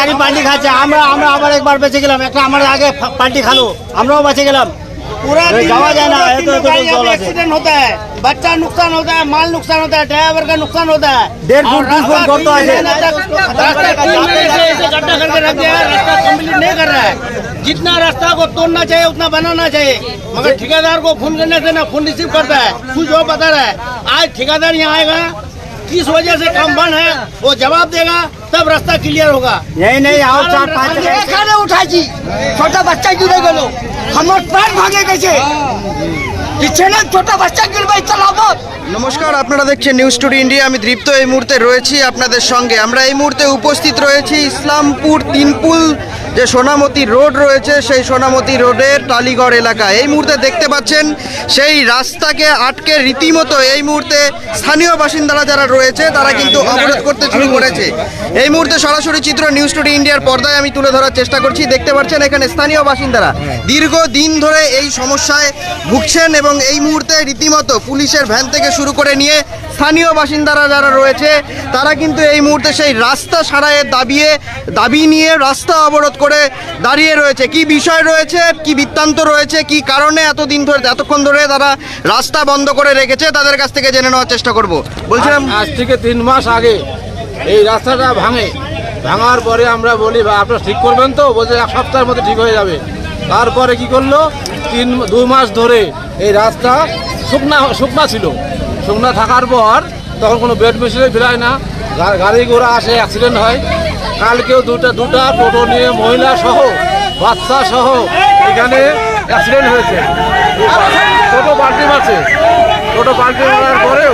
গাড়ি পাল্টি খাচ্ছে আমরা আমরা আবার একবার বেঁচে গেলাম একটা আমার আগে ফা- পাল্টি খালো আমরাও বেঁচে গেলাম पूरा नहीं, दिन जावा में जाना पूरा है, दिन तो- में तो- गाड़ी तो यहाँ पे दौलत है। एक्सीडेंट होता है बच्चा नुकसान होता है माल नुकसान होता है ड्राइवर का नुकसान होता है डेढ़ फुट, और बीस फुट रास्ता गड्ढा है। तीन महीने तक- रास्ता तीन महीने से ऐसे गड्ढा करके रख दिया है रास्ता कंप्लीट नहीं कर रहा है जितना रास्ता को तोड़ना चाहिए उतना बनाना चाहिए मगर ठेकेदार को फोन करने से ना फोन रिसीव करता है कुछ वो बता रहा है आज ठेकेदार यहाँ आएगा किस वजह से काम बंद है वो जवाब देगा तब रास्ता क्लियर होगा यही नहीं आओ चार पाँच जगह ऐसे- এখানে উঠাইছি ছোট বাচ্চা জুড়ে গেল আমার প্রাণ ভাঙে গেছে কি ছেলে ছোট বাচ্চা গেলবে চালাবো নমস্কার আপনারা দেখছেন নিউজ টুডে ইন্ডিয়া আমি দীপ্ত এই মুহূর্তে রয়েছি আপনাদের সঙ্গে আমরা এই মুহূর্তে উপস্থিত রয়েছি ইসলামপুর তিনপুল যে সোনামতি রোড রয়েছে, সেই সোনামতি রোডের টালিগড় এলাকা এই মুহূর্তে দেখতে পাচ্ছেন সেই রাস্তাকে আটকে রীতিমতো এই মুহূর্তে স্থানীয় বাসিন্দারা যারা রয়েছে, তারা কিন্তু অবরোধ করতে শুরু করেছে। এই মুহূর্তে সরাসরি চিত্র নিউজ টুডে ইন্ডিয়ার পর্দায় আমি তুলে ধরার চেষ্টা করছি। দেখতে পাচ্ছেন এখানে স্থানীয় বাসিন্দারা দীর্ঘ দিন ধরে এই সমস্যায় ভুগছেন এবং এই মুহূর্তে রীতিমতো পুলিশের ভ্যান থেকে শুরু করে নিয়ে স্থানীয় বাসিন্দারা যারা রয়েছে, তারা কিন্তু এই মুহূর্তে সেই রাস্তা সারাইয়ের দাবিয়ে দাবি নিয়ে রাস্তা অবরোধ করে দাঁড়িয়ে রয়েছে। কি বিষয় রয়েছে? কি বৃত্তান্ত রয়েছে? কি কারণে এতদিন ধরে এতক্ষণ ধরে তারা রাস্তা বন্ধ করে রেখেছে? তাদের কাছ থেকে জেনে নেওয়ার চেষ্টা করব। বলছিলাম আজ থেকে তিন মাস আগে এই রাস্তাটা ভাঙে। ভাঙার পরে আমরা বলি আপনারা ঠিক করবেন তো? বলছে, এক সপ্তাহের মধ্যে ঠিক হয়ে যাবে। তারপরে কি করল? তিন, দু মাস ধরে এই রাস্তা শুকনা শুকনা ছিল। শুকনা থাকার পর তখন কোনো বেড মেশিনে ফেরায় না। গাড়ি ঘোড়া আসে, অ্যাক্সিডেন্ট হয়। কালকেও দুটা দুটা, টোটো নিয়ে মহিলা সহ, বাচ্চা সহ এখানে অ্যাক্সিডেন্ট হয়েছে। টোটো পাল্টি মারছে। টোটো পাল্টি মারার পরেও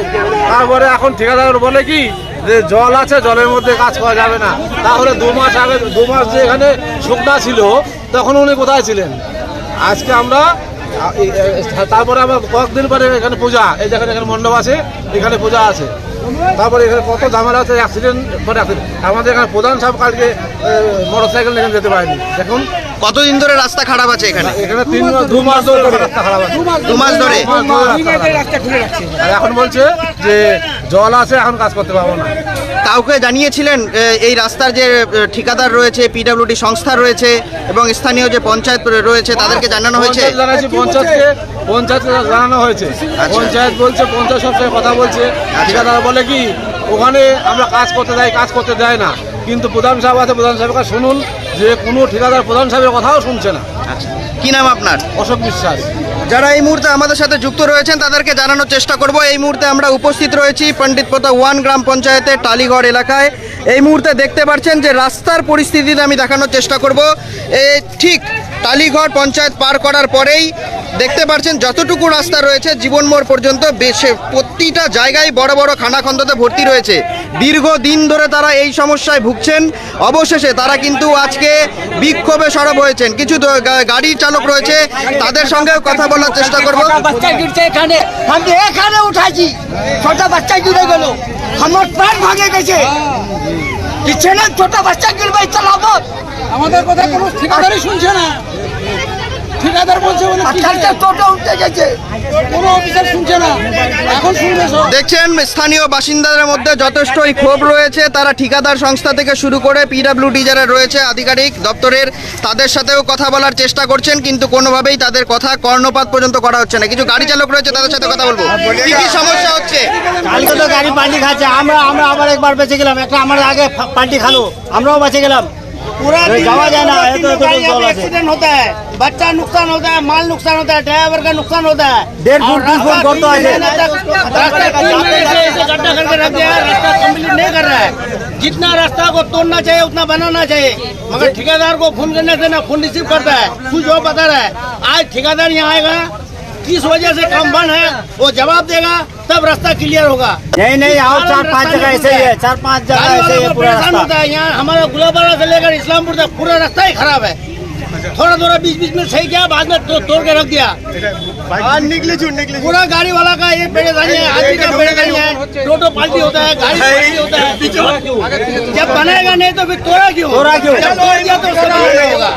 তারপরে এখন ঠিকাদার বলে কি যে জল আছে, জলের মধ্যে কাজ করা যাবে না। তাহলে দু মাস আগে, দু মাস যে এখানে শুকনা ছিল, তখন উনি কোথায় ছিলেন? আজকে আমরা তারপরে আমরা কয়েকদিন পরে এখানে পূজা, এই যেখানে এখানে মণ্ডপ আছে, এখানে পূজা আছে। তারপরে এখানে কত ঝামেলা আছে অ্যাক্সিডেন্ট পরে আছে। আমাদের এখানে প্রধান সাহেব কালকে মোটর সাইকেল এখানে যেতে পারেনি। দেখুন। কতদিন ধরে রাস্তা খারাপ আছে এখানে? এখানে তিন মাস- দু মাস ধরে রাস্তা খারাপ আছে। দু মাস ধরে? আর এখন বলছে যে জল আছে এখন কাজ করতে পারব না। কাউকে জানিয়েছিলেন এই রাস্তার যে ঠিকাদার রয়েছে পিডব্লিউডি সংস্থা রয়েছে এবং স্থানীয় যে পঞ্চায়েত রয়েছে তাদেরকে জানানো হয়েছে? পঞ্চায়েতকে পঞ্চায়েতকে জানানো হয়েছে। পঞ্চায়েত বলছে পঞ্চায়েত সবসময় কথা বলছে। ঠিকাদার বলে কি ওখানে আমরা কাজ করতে যাই কাজ করতে দেয় না। কিন্তু প্রধান সাহেব আছে প্রধান সাহেবকে শুনুন যে কোনো ঠিকাদার প্রধান সাহেবের কথাও শুনছে না। আচ্ছা। কি নাম আপনার? অশোক বিশ্বাস। যারা এই মুহূর্তে আমাদের সাথে যুক্ত রয়েছেন, তাদেরকে জানানোর চেষ্টা করব। এই মুহূর্তে আমরা উপস্থিত রয়েছি পণ্ডিত পোতা ওয়ান গ্রাম পঞ্চায়েতের টালিগড় এলাকায়। এই মুহূর্তে দেখতে পাচ্ছেন যে রাস্তার পরিস্থিতিতে আমি দেখানোর চেষ্টা করব। এ, ঠিক টালিগড় পঞ্চায়েত পার করার পরেই দেখতে পাচ্ছেন যতটুকু রাস্তা রয়েছে জীবন মোড় পর্যন্ত বেশে প্রতিটা জায়গায় বড় বড় খানাখন্দতে ভর্তি রয়েছে। দীর্ঘ দিন ধরে তারা এই সমস্যায় ভুগছেন। অবশেষে তারা কিন্তু আজকে বিক্ষোভে সরব হয়েছেন। কিছু গাড়ি চালক রয়েছে, তাদের সঙ্গেও কথা বলার চেষ্টা করব। এখানে। এখানে উঠাইছি। ছোট বাচ্চা আমার গেছে। ছোট বাচ্চা গেলবে চালাবো আমাদের কথা কোনো ঠিকাদারই শুনছে না। ঠিকাদার বলছে বলে কি উঠে গেছে। কোনো অফিসার শুনছে না। এখন শুনবে সব। দেখছেন স্থানীয় বাসিন্দাদের মধ্যে যথেষ্টই ক্ষোভ রয়েছে। তারা ঠিকাদার সংস্থা থেকে শুরু করে পিডাব্লিউডি যারা রয়েছে আধিকারিক দপ্তরের তাদের সাথেও কথা বলার চেষ্টা করছেন কিন্তু কোনোভাবেই তাদের কথা কর্ণপাত পর্যন্ত করা হচ্ছে না। কিছু গাড়ি চালক রয়েছে তাদের সাথে কথা বলব। কি কি সমস্যা হচ্ছে? কালকে তো গাড়ি পাল্টি খাচ্ছে। আমরা আমরা আবার একবার বেঁচে গেলাম। একটা আমার আগে পাল্টি খালো। আমরাও বেঁচে গেলাম। पूरा जावा जाना है, तो- तो। एक्सीडेंट होता है। बच्चा नुकसान होता है माल नुकसान होता है ड्राइवर का नुकसान होता है। डेढ़ फुट, बीस फुट गड्ढा करके रख दिया है रास्ता कंप्लीट नहीं कर रहा है। जितना रास्ता को तोड़ना चाहिए उतना बनाना चाहिए। मगर ठेकेदार को फ़ोन करने से ना फ़ोन रिसीव करता है कुछ वो बता रहा है। आज ठेकेदार यहाँ आएगा किस वजह से काम बंद है? वो जवाब देगा तब रास्ता क्लियर होगा। नहीं नहीं आओ चार पाँच जगह ऐसे ही है चार पाँच जगह ऐसे ही है पूरा रास्ता। होता है यहाँ। हमारा गुलाबारा से लेकर इस्लामपुर तक पूरा रास्ता ही खराब है। थोड़ा थोड़ा बीच बीच में सही किया बाद में तो, तोड़ के रख दिया निकले चुन निकले पूरा गाड़ी वाला का ये परेशानी है आदमी का परेशानी है टोटो पार्टी होता है गाड़ी पाल्टी होता है जब बनाएगा नहीं तो फिर तोड़ा क्यों तोड़ा क्यों जब तोड़ दिया तो होगा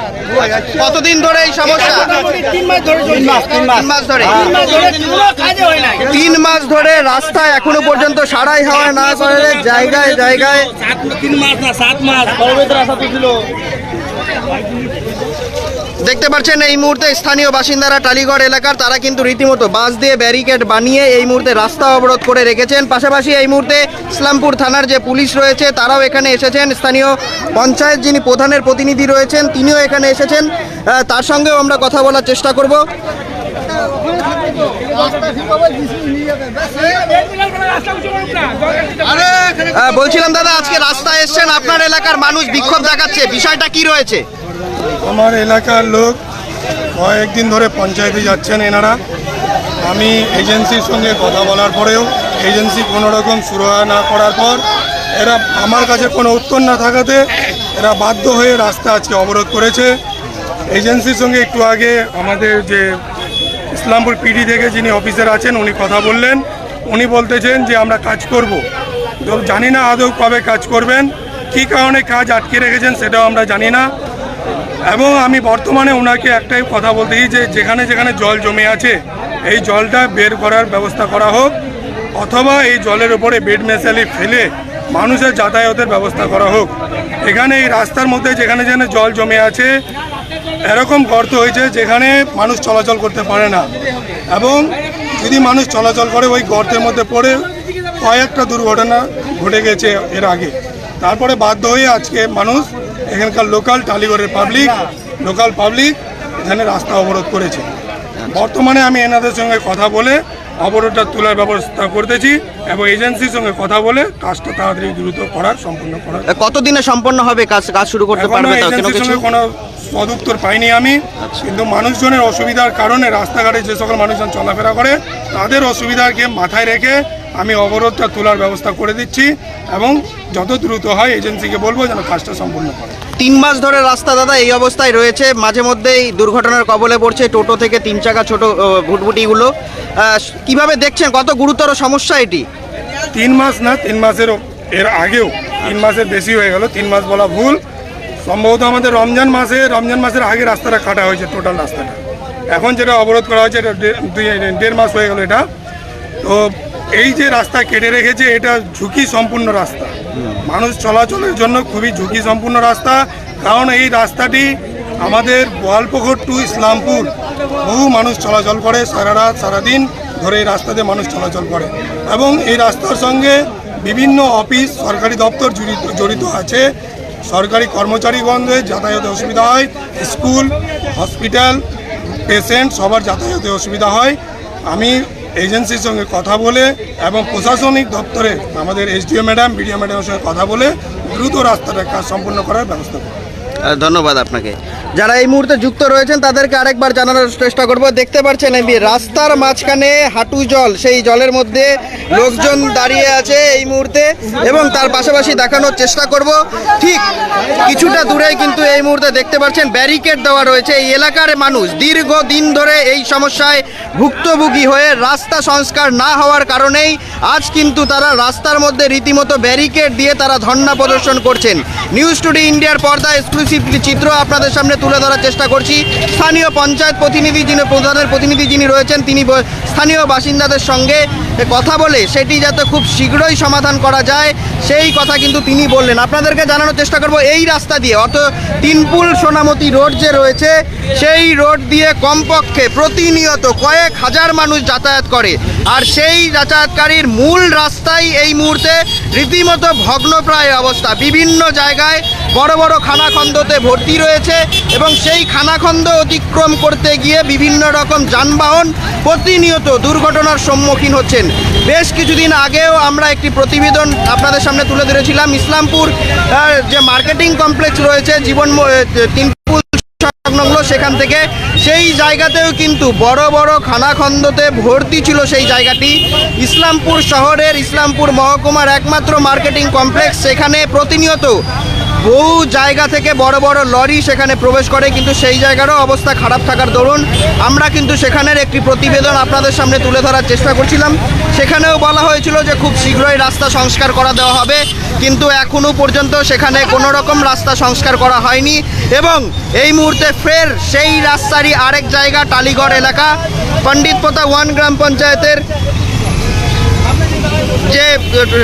কতদিন ধরে এই সমস্যা তিন মাস ধরে তিন এখনও পর্যন্ত সারাই হাওয়া না করে জায়গায় জায়গায় তিন মাস না সাত মাস ছিল দেখতে পাচ্ছেন, এই মুহূর্তে স্থানীয় বাসিন্দারা টালিগড় এলাকার, তারা কিন্তু রীতিমতো বাস দিয়ে ব্যারিকেড বানিয়ে এই মুহূর্তে রাস্তা অবরোধ করে রেখেছেন। পাশাপাশি এই মুহূর্তে ইসলামপুর থানার যে পুলিশ রয়েছে, তারাও এখানে এসেছেন। স্থানীয় পঞ্চায়েত যিনি প্রধানের প্রতিনিধি রয়েছেন, তিনিও এখানে এসেছেন। তার সঙ্গেও আমরা কথা বলার চেষ্টা করব। বলছিলাম, দাদা, আজকে রাস্তায় এসছেন, আপনার এলাকার মানুষ বিক্ষোভ দেখাচ্ছে। বিষয়টা কি রয়েছে? আমার এলাকার লোক কয়েকদিন ধরে পঞ্চায়েতে যাচ্ছেন এনারা। আমি এজেন্সির সঙ্গে কথা বলার পরেও এজেন্সি কোনো রকম সুরাহা না করার পর এরা আমার কাছে কোনো উত্তর না থাকাতে এরা বাধ্য হয়ে রাস্তা আজকে অবরোধ করেছে। এজেন্সির সঙ্গে একটু আগে আমাদের যে ইসলামপুর পিডি থেকে যিনি অফিসার আছেন, উনি কথা বললেন। উনি বলতেছেন যে আমরা কাজ করব। জানি না আদৌ কবে কাজ করবেন, কী কারণে কাজ আটকে রেখেছেন সেটাও আমরা জানি না। এবং আমি বর্তমানে ওনাকে একটাই কথা বলতেছি যে যেখানে যেখানে জল জমে আছে, এই জলটা বের করার ব্যবস্থা করা হোক, অথবা এই জলের উপরে বেড মেশালি ফেলে মানুষের যাতায়াতের ব্যবস্থা করা হোক। এখানে এই রাস্তার মধ্যে যেখানে যেখানে জল জমে আছে, এরকম গর্ত হয়েছে যেখানে মানুষ চলাচল করতে পারে না। এবং যদি মানুষ চলাচল করে, ওই গর্তের মধ্যে পড়ে কয়েকটা দুর্ঘটনা ঘটে গেছে এর আগে। তারপরে বাধ্য হয়ে আজকে মানুষ এখানকার লোকাল টালিগড়ের পাবলিক লোকাল পাবলিক এখানে রাস্তা অবরোধ করেছে। বর্তমানে আমি এনাদের সঙ্গে কথা বলে অবরোধটা তোলার ব্যবস্থা করতেছি এবং এজেন্সির সঙ্গে কথা বলে কাজটা তাড়াতাড়ি দ্রুত করার সম্পূর্ণ করার। কতদিনে সম্পন্ন হবে কাজ কাজ শুরু করতে পারবে এজেন্সির সঙ্গে কোনো সদুত্তর পাইনি আমি কিন্তু মানুষজনের অসুবিধার কারণে রাস্তাঘাটে যে সকল মানুষজন চলাফেরা করে তাদের অসুবিধাকে মাথায় রেখে আমি অবরোধটা তোলার ব্যবস্থা করে দিচ্ছি এবং যত দ্রুত হয় এজেন্সিকে বলব যেন কাজটা সম্পূর্ণ করে। তিন মাস ধরে রাস্তা দাদা এই অবস্থায় রয়েছে। মাঝে মধ্যেই দুর্ঘটনার কবলে পড়ছে টোটো থেকে তিন চাকা ছোট ভুটভুটিগুলো। কীভাবে দেখছেন? কত গুরুতর সমস্যা এটি? তিন মাস না তিন মাসের এর আগেও। তিন মাসের বেশি হয়ে গেল তিন মাস বলা ভুল। সম্ভবত আমাদের রমজান মাসে রমজান মাসের আগে রাস্তাটা কাটা হয়েছে টোটাল রাস্তাটা। এখন যেটা অবরোধ করা হয়েছে এটা দেড় মাস হয়ে গেল এটা। তো এই যে রাস্তা কেটে রেখেছে, এটা ঝুঁকি সম্পূর্ণ রাস্তা। মানুষ চলাচলের জন্য খুবই ঝুঁকি সম্পূর্ণ রাস্তা। কারণ এই রাস্তাটি আমাদের গোয়ালপুকুর টু ইসলামপুর। বহু মানুষ চলাচল করে সারা রাত, সারাদিন ধরে এই রাস্তাতে মানুষ চলাচল করে। এবং এই রাস্তার সঙ্গে বিভিন্ন অফিস, সরকারি দপ্তর জড়িত জড়িত আছে। সরকারি কর্মচারীগণদের যাতায়াতে অসুবিধা হয়। স্কুল, হসপিটাল, পেশেন্ট সবার যাতায়াতে অসুবিধা হয়। আমি এজেন্সির সঙ্গে কথা বলে এবং প্রশাসনিক দপ্তরে আমাদের এসডিও ম্যাডাম বিডিও ম্যাডামের সঙ্গে কথা বলে দ্রুত রাস্তাটা কাজ সম্পূর্ণ করার ব্যবস্থা আহ, ধন্যবাদ আপনাকে। যারা এই মুহূর্তে যুক্ত রয়েছেন, তাদেরকে আরেকবার জানানোর চেষ্টা করব। দেখতে পাচ্ছেন এই রাস্তার মাঝখানে হাঁটু জল, সেই জলের মধ্যে লোকজন দাঁড়িয়ে আছে এই মুহূর্তে এবং তার পাশাপাশি দেখানোর চেষ্টা করব। ঠিক কিছুটা দূরেই কিন্তু এই মুহূর্তে দেখতে পাচ্ছেন ব্যারিকেড দেওয়া রয়েছে। এই এলাকার মানুষ দীর্ঘ দিন ধরে এই সমস্যায় ভুক্তভোগী হয়ে রাস্তা সংস্কার না হওয়ার কারণেই আজ কিন্তু তারা রাস্তার মধ্যে রীতিমতো ব্যারিকেড দিয়ে তারা ধর্ণা প্রদর্শন করছেন। নিউজ টুডে ইন্ডিয়ার পর্দা এক্সক্লুসিভলি চিত্র আপনাদের সামনে তুলে ধরার চেষ্টা করছি। স্থানীয় পঞ্চায়েত প্রতিনিধি যিনি, প্রধানের প্রতিনিধি যিনি রয়েছেন, তিনি স্থানীয় বাসিন্দাদের সঙ্গে কথা বলে সেটি যাতে খুব শীঘ্রই সমাধান করা যায়, সেই কথা কিন্তু তিনি বললেন। আপনাদেরকে জানানোর চেষ্টা করব এই রাস্তা দিয়ে। অত তিনপুল সোনামতি রোড যে রয়েছে, সেই রোড দিয়ে কমপক্ষে প্রতিনিয়ত কয়েক হাজার মানুষ যাতায়াত করে। আর সেই যাতায়াতকারীর মূল রাস্তাই এই মুহূর্তে রীতিমতো ভগ্নপ্রায় অবস্থা। বিভিন্ন জায়গায় বড় বড় খানাখন্দতে ভর্তি রয়েছে এবং সেই খানাখন্দ অতিক্রম করতে গিয়ে বিভিন্ন রকম যানবাহন প্রতিনিয়ত দুর্ঘটনার সম্মুখীন হচ্ছেন। বেশ কিছুদিন আগেও আমরা একটি প্রতিবেদন আপনাদের সামনে তুলে ধরেছিলাম। ইসলামপুর যে মার্কেটিং কমপ্লেক্স রয়েছে, জীবন সংলগ্ন সেখান থেকে, সেই জায়গাতেও কিন্তু বড় বড় খানাখন্দতে ভর্তি ছিল সেই জায়গাটি। ইসলামপুর শহরের ইসলামপুর মহকুমার একমাত্র মার্কেটিং কমপ্লেক্স, সেখানে প্রতিনিয়ত বহু জায়গা থেকে বড় বড় লরি সেখানে প্রবেশ করে, কিন্তু সেই জায়গারও অবস্থা খারাপ থাকার দরুন। আমরা কিন্তু সেখানের একটি প্রতিবেদন আপনাদের সামনে তুলে ধরার চেষ্টা করছিলাম। সেখানেও বলা হয়েছিল যে খুব শীঘ্রই রাস্তা সংস্কার করা দেওয়া হবে, কিন্তু এখনও পর্যন্ত সেখানে কোনো রকম রাস্তা সংস্কার করা হয়নি এবং এই মুহূর্তে ফের সেই রাস্তারই আরেক জায়গা, টালিগড় এলাকা। পণ্ডিত পোতা ওয়ান গ্রাম পঞ্চায়েতের যে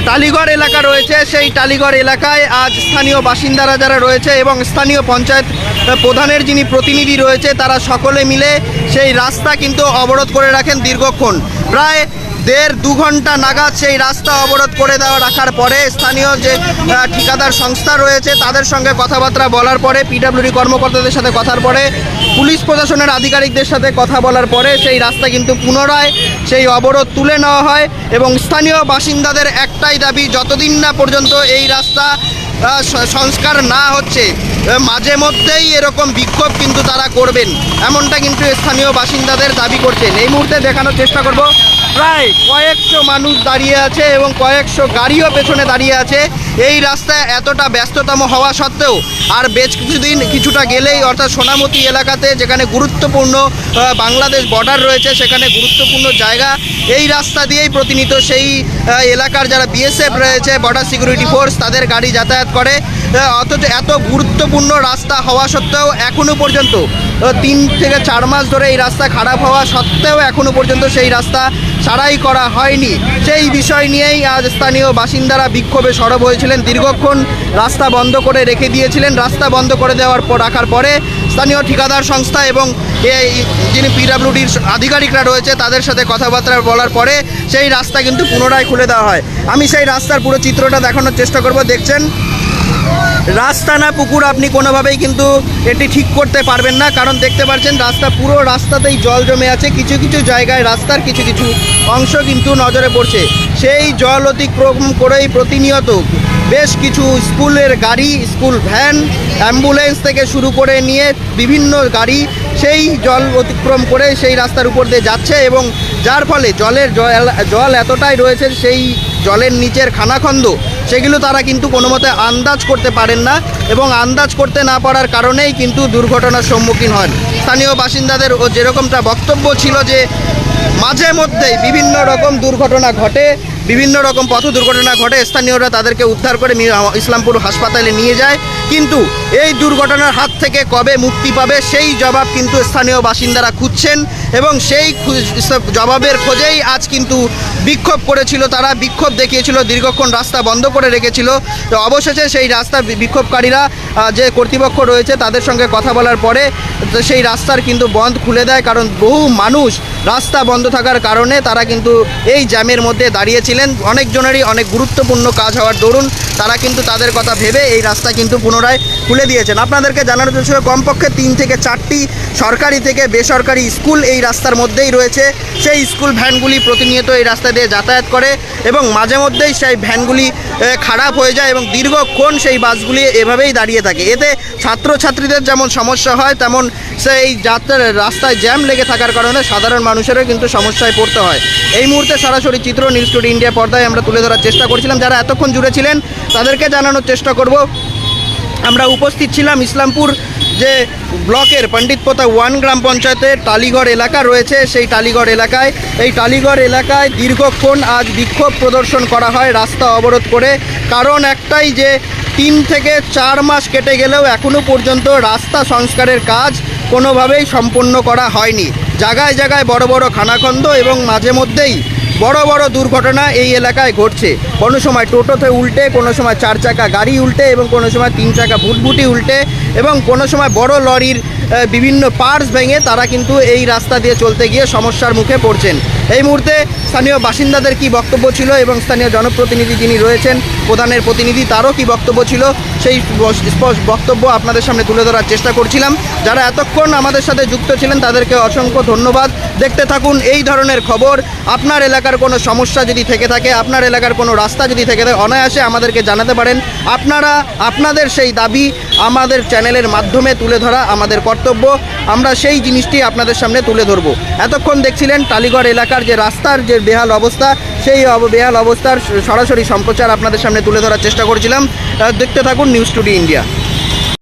টালিগড় এলাকা রয়েছে, সেই টালিগড় এলাকায় আজ স্থানীয় বাসিন্দারা যারা রয়েছে এবং স্থানীয় পঞ্চায়েত প্রধানের যিনি প্রতিনিধি রয়েছে, তারা সকলে মিলে সেই রাস্তা কিন্তু অবরোধ করে রাখেন দীর্ঘক্ষণ। প্রায় দেড় দু ঘণ্টা নাগাদ সেই রাস্তা অবরোধ করে দেওয়া রাখার পরে স্থানীয় যে ঠিকাদার সংস্থা রয়েছে, তাদের সঙ্গে কথাবার্তা বলার পরে পিডাব্লিউডি কর্মকর্তাদের সাথে কথার পরে পুলিশ প্রশাসনের আধিকারিকদের সাথে কথা বলার পরে সেই রাস্তা কিন্তু পুনরায় সেই অবরোধ তুলে নেওয়া হয় এবং স্থানীয় বাসিন্দাদের একটাই দাবি, যতদিন না পর্যন্ত এই রাস্তা সংস্কার না হচ্ছে মাঝে মধ্যেই এরকম বিক্ষোভ কিন্তু তারা করবেন, এমনটা কিন্তু স্থানীয় বাসিন্দাদের দাবি করছেন। এই মুহূর্তে দেখানোর চেষ্টা করব। প্রায় কয়েকশো মানুষ দাঁড়িয়ে আছে এবং কয়েকশো গাড়িও পেছনে দাঁড়িয়ে আছে। এই রাস্তায় এতটা ব্যস্ততম হওয়া সত্ত্বেও আর বেশ কিছুদিন কিছুটা গেলেই অর্থাৎ সোনামতি এলাকাতে যেখানে গুরুত্বপূর্ণ বাংলাদেশ বর্ডার রয়েছে, সেখানে গুরুত্বপূর্ণ জায়গা। এই রাস্তা দিয়েই প্রতিনিয়ত সেই এলাকার যারা বিএসএফ রয়েছে বর্ডার সিকিউরিটি ফোর্স তাদের গাড়ি যাতায়াত করে। অথচ এত গুরুত্বপূর্ণ রাস্তা হওয়া সত্ত্বেও এখনও পর্যন্ত তিন থেকে চার মাস ধরে এই রাস্তা খারাপ হওয়া সত্ত্বেও এখনও পর্যন্ত সেই রাস্তা সারাই করা হয়নি। সেই বিষয় নিয়েই আজ স্থানীয় বাসিন্দারা বিক্ষোভে সরব হয়েছিলেন। দীর্ঘক্ষণ রাস্তা বন্ধ করে রেখে দিয়েছিলেন। রাস্তা বন্ধ করে দেওয়ার পর রাখার পরে স্থানীয় ঠিকাদার সংস্থা এবং যিনি পিডাব্লিউডির আধিকারিকরা রয়েছে, তাদের সাথে কথাবার্তা বলার পরে সেই রাস্তা কিন্তু পুনরায় খুলে দেওয়া হয়। আমি সেই রাস্তার পুরো চিত্রটা দেখানোর চেষ্টা করব। দেখছেন রাস্তা না পুকুর, আপনি কোনোভাবেই কিন্তু এটি ঠিক করতে পারবেন না। কারণ দেখতে পাচ্ছেন, রাস্তা পুরো রাস্তাতেই জল জমে আছে। কিছু কিছু জায়গায় রাস্তার কিছু কিছু অংশ কিন্তু নজরে পড়ছে। সেই জল অতিক্রম করেই প্রতিনিয়ত বেশ কিছু স্কুলের গাড়ি, স্কুল ভ্যান, অ্যাম্বুলেন্স থেকে শুরু করে নিয়ে বিভিন্ন গাড়ি সেই জল অতিক্রম করে সেই রাস্তার উপর দিয়ে যাচ্ছে এবং যার ফলে জলের জল এতটাই রয়েছে, সেই জলের নিচের খানাখন্দ সেগুলো তারা কিন্তু কোনো মতে আন্দাজ করতে পারেন না এবং আন্দাজ করতে না পারার কারণেই কিন্তু দুর্ঘটনার সম্মুখীন হন। স্থানীয় বাসিন্দাদের ও যেরকমটা বক্তব্য ছিল যে, মাঝে মধ্যেই বিভিন্ন রকম দুর্ঘটনা ঘটে, বিভিন্ন রকম পথ দুর্ঘটনা ঘটে, স্থানীয়রা তাদেরকে উদ্ধার করে ইসলামপুর হাসপাতালে নিয়ে যায়। কিন্তু এই দুর্ঘটনার হাত থেকে কবে মুক্তি পাবে সেই জবাব কিন্তু স্থানীয় বাসিন্দারা খুঁজছেন এবং সেই জবাবের খোঁজেই আজ কিন্তু বিক্ষোভ করেছিল তারা। বিক্ষোভ দেখিয়েছিল, দীর্ঘক্ষণ রাস্তা বন্ধ করে রেখেছিল। তো অবশেষে সেই রাস্তা বিক্ষোভকারীরা যে কর্তৃপক্ষ রয়েছে তাদের সঙ্গে কথা বলার পরে সেই রাস্তার কিন্তু বন্ধ খুলে দেয়, কারণ বহু মানুষ রাস্তা বন্ধ থাকার কারণে তারা কিন্তু এই জ্যামের মধ্যে দাঁড়িয়েছিলেন। অনেকজনেরই অনেক গুরুত্বপূর্ণ কাজ হওয়ার দরুন তারা কিন্তু তাদের কথা ভেবে এই রাস্তা কিন্তু পুনরায় খুলে দিয়েছেন। আপনাদেরকে জানানো ছিল কমপক্ষে তিন থেকে চারটি সরকারি থেকে বেসরকারি স্কুল এই রাস্তার মধ্যেই রয়েছে। সেই স্কুল ভ্যানগুলি প্রতিনিয়ত এই রাস্তা দিয়ে যাতায়াত করে এবং মাঝে মধ্যেই সেই ভ্যানগুলি খারাপ হয়ে যায় এবং দীর্ঘক্ষণ সেই বাসগুলি এভাবেই দাঁড়িয়ে থাকে। এতে ছাত্রছাত্রীদের যেমন সমস্যা হয়, তেমন সেই যাত্রার রাস্তায় জ্যাম লেগে থাকার কারণে সাধারণ মানুষেরও কিন্তু সমস্যায় পড়তে হয়। এই মুহূর্তে সরাসরি চিত্র, নিউজ টুডে ইন্ডিয়া পর্দায় আমরা তুলে ধরার চেষ্টা করছিলাম। যারা এতক্ষণ জুড়ে ছিলেন, তাদেরকে জানানোর চেষ্টা করব। আমরা উপস্থিত ছিলাম ইসলামপুর যে ব্লকের পণ্ডিত পোতা ওয়ান গ্রাম পঞ্চায়েতের টালিগড় এলাকা রয়েছে। সেই টালিগড় এলাকায়, এই টালিগড় এলাকায় দীর্ঘক্ষণ আজ বিক্ষোভ প্রদর্শন করা হয় রাস্তা অবরোধ করে। কারণ একটাই যে তিন থেকে চার মাস কেটে গেলেও এখনও পর্যন্ত রাস্তা সংস্কারের কাজ কোনোভাবেই সম্পন্ন করা হয়নি। জায়গায় জায়গায় বড় বড় খানাখন্দ এবং মাঝে মধ্যেই বড় বড় দুর্ঘটনা এই এলাকায় ঘটছে। কোনো সময় টোটোতে উল্টে, কোনো সময় চার চাকা গাড়ি উল্টে এবং কোনো সময় তিন চাকা ভুটভুটি উল্টে এবং কোনো সময় বড় লরির বিভিন্ন পার্টস ভেঙে তারা কিন্তু এই রাস্তা দিয়ে চলতে গিয়ে সমস্যার মুখে পড়ছেন। এই মুহূর্তে স্থানীয় বাসিন্দাদের কি বক্তব্য ছিল এবং স্থানীয় জনপ্রতিনিধি যিনি রয়েছেন, প্রধানের প্রতিনিধি তারও কি বক্তব্য ছিল? সেই স্পষ্ট বক্তব্য আপনাদের সামনে তুলে ধরার চেষ্টা করছিলাম। যারা এতক্ষণ আমাদের সাথে যুক্ত ছিলেন, তাদেরকে অসংখ্য ধন্যবাদ। দেখতে থাকুন এই ধরনের খবর। আপনার এলাকার কোনো সমস্যা যদি থেকে থাকে, আপনার এলাকার কোনো রাস্তা যদি থেকে থাকে, অনায়াসে আমাদেরকে জানাতে পারেন। আপনারা, আপনাদের সেই দাবি আমাদের চ্যানেলের মাধ্যমে তুলে ধরা আমাদের কর্তব্য। আমরা সেই জিনিসটি আপনাদের সামনে তুলে ধরবো। এতক্ষণ দেখছিলেন টালিগড় এলাকার এখানকার যে রাস্তার যে বেহাল অবস্থা, সেই বেহাল অবস্থার সরাসরি সম্প্রচার আপনাদের সামনে তুলে ধরার চেষ্টা করছিলাম। দেখতে থাকুন নিউজ টুডে ইন্ডিয়া